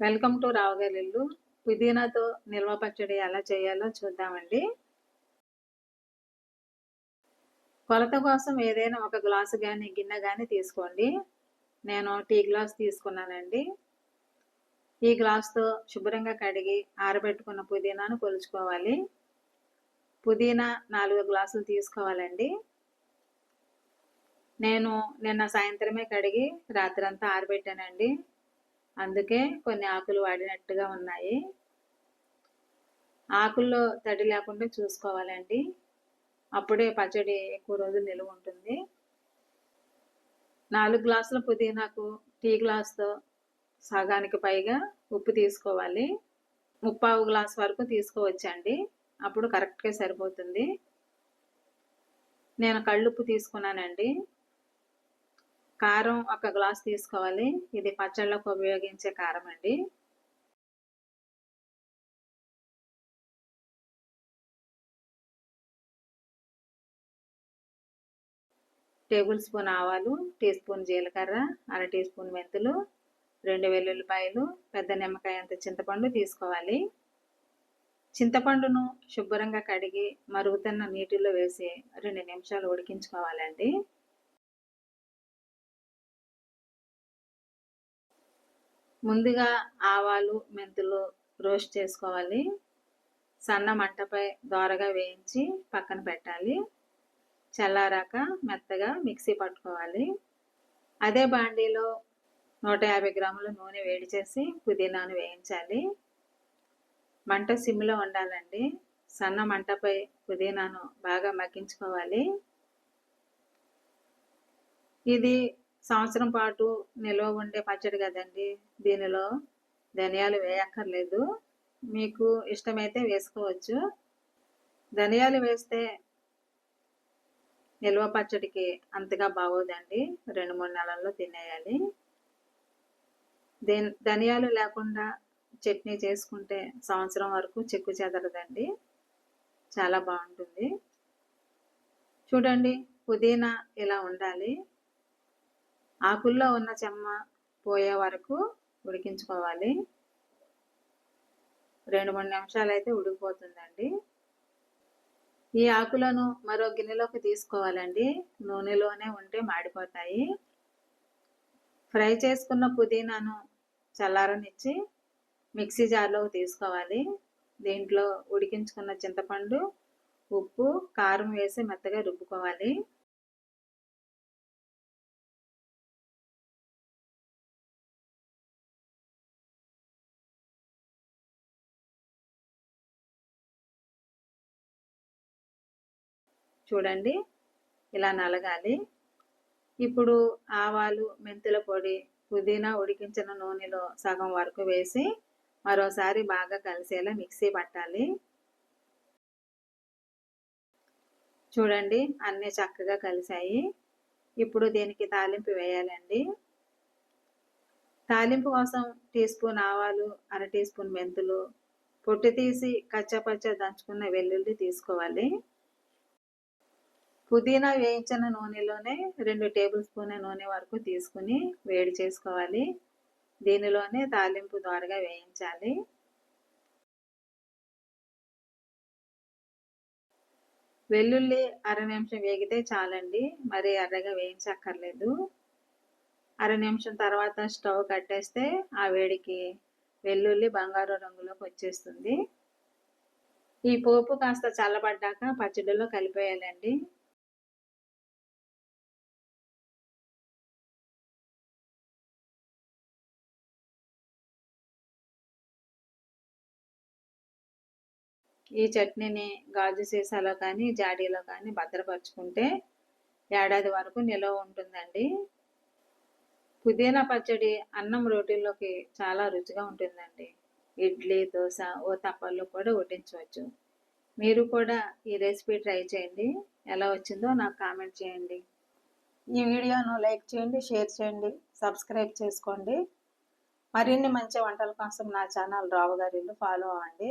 Welcome to Rao Gari Illu పుదీనాతో నిల్వ పచ్చడి ఎలా చేయాలో చూద్దామండి. కొలత కోసం ఏదైనా ఒక గ్లాసు కానీ గిన్నె కానీ తీసుకోండి. నేను టీ గ్లాస్ తీసుకున్నానండి. ఈ గ్లాస్తో శుభ్రంగా కడిగి ఆరబెట్టుకున్న పుదీనాను కొలుచుకోవాలి. పుదీనా నాలుగు గ్లాసులు తీసుకోవాలండి. నేను నిన్న సాయంత్రమే కడిగి రాత్రంతా ఆరబెట్టానండి. అందుకే కొన్ని ఆకులు వాడినట్టుగా ఉన్నాయి. ఆకుల్లో తడి లేకుండా చూసుకోవాలండి. అప్పుడే పచ్చడి ఎక్కువ రోజులు నిలువ ఉంటుంది. నాలుగు గ్లాసుల పుదీనాకు టీ గ్లాస్తో సగానికి పైగా ఉప్పు తీసుకోవాలి. ముప్పావు గ్లాస్ వరకు తీసుకోవచ్చండి. అప్పుడు కరెక్ట్గా సరిపోతుంది. నేను కళ్ళుప్పు తీసుకున్నానండి. కారం ఒక గ్లాస్ తీసుకోవాలి. ఇది పచ్చళ్ళకు ఉపయోగించే కారం అండి. టేబుల్ స్పూన్ ఆవాలు టీ స్పూన్ జీలకర్ర అర టీ స్పూన్ మెంతులు రెండు వెల్లుల్లిపాయలు పెద్ద నిమ్మకాయ అంత చింతపండు తీసుకోవాలి. చింతపండును శుభ్రంగా కడిగి మరుగుతున్న నీటిలో వేసి రెండు నిమిషాలు ఉడికించుకోవాలండి. ముందుగా ఆవాలు మెంతులు రోస్ట్ చేసుకోవాలి. సన్న మంటపై దోరగా వేయించి పక్కన పెట్టాలి. చల్లారాక మెత్తగా మిక్సీ పట్టుకోవాలి. అదే బాండీలో నూట యాభై గ్రాముల నూనె వేడి చేసి పుదీనాను వేయించాలి. మంట సిమ్లో ఉండాలండి. సన్న మంటపై పుదీనాను బాగా మగ్గించుకోవాలి. ఇది సంవత్సరం పాటు నిల్వ ఉండే పచ్చడి కదండి. దీనిలో ధనియాలు వేయక్కర్లేదు. మీకు ఇష్టమైతే వేసుకోవచ్చు. ధనియాలు వేస్తే నిల్వ పచ్చడికి అంతగా బాగోదండి. రెండు మూడు నెలల్లో తినేయాలి. ధనియాలు లేకుండా చట్నీ చేసుకుంటే సంవత్సరం వరకు చెక్కు చెదరదండి. చాలా బాగుంటుంది. చూడండి పుదీనా ఇలా ఉండాలి. ఆకుల్లో ఉన్న చెమ్మ పోయే వరకు ఉడికించుకోవాలి. రెండు మూడు నిమిషాలు అయితే ఉడికిపోతుందండి. ఈ ఆకులను మరో గిన్నెలోకి తీసుకోవాలండి. నూనెలోనే ఉంటే మాడిపోతాయి. ఫ్రై చేసుకున్న పుదీనాను చల్లారనిచ్చి మిక్సీ జార్లోకి తీసుకోవాలి. దీంట్లో ఉడికించుకున్న చింతపండు ఉప్పు కారం వేసి మెత్తగా రుబ్బుకోవాలి. చూడండి. ఇలా నలగాలి. ఇప్పుడు ఆవాలు మెంతుల పొడి పుదీనా ఉడికించిన నూనెలో సగం వరకు వేసి మరోసారి బాగా కలిసేలా మిక్సీ పట్టాలి. చూడండి అన్నీ చక్కగా కలిసాయి ఇప్పుడు దీనికి తాలింపు వేయాలండి. తాలింపు కోసం టీ స్పూన్ ఆవాలు అర టీ స్పూన్ మెంతులు పొట్టు తీసి కచ్చపచ్చ దంచుకున్న వెల్లుల్లి తీసుకోవాలి. పుదీనా వేయించిన నూనెలోనే రెండు టేబుల్ స్పూన్ నూనె వరకు తీసుకుని వేడి చేసుకోవాలి. దీనిలోనే తాలింపు ద్వారగా వేయించాలి. వెల్లుల్లి అర నిమిషం వేగితే చాలండి. మరి ఎర్రగా వేయించక్కర్లేదు. అర నిమిషం తర్వాత స్టవ్ కట్టేస్తే ఆ వేడికి వెల్లుల్లి బంగారు రంగులోకి వచ్చేస్తుంది. ఈ పోపు కాస్త చల్లబడ్డాక పచ్చడిలో కలిపేయాలండి. ఈ చట్నీని గాజు సీసాలో కానీ జాడీలో కానీ భద్రపరుచుకుంటే ఏడాది వరకు నిల్వ ఉంటుందండి. పుదీనా పచ్చడి అన్నం రోటీల్లోకి చాలా రుచిగా ఉంటుందండి. ఇడ్లీ దోశ ఓ తప్పల్లో కూడా వడ్డించవచ్చు. మీరు కూడా ఈ రెసిపీ ట్రై చేయండి. ఎలా వచ్చిందో నాకు కామెంట్ చేయండి. ఈ వీడియోను లైక్ చేయండి షేర్ చేయండి సబ్స్క్రైబ్ చేసుకోండి. మరిన్ని మంచి వంటల కోసం నా ఛానల్ రావు గారిని ఫాలో అవ్వండి.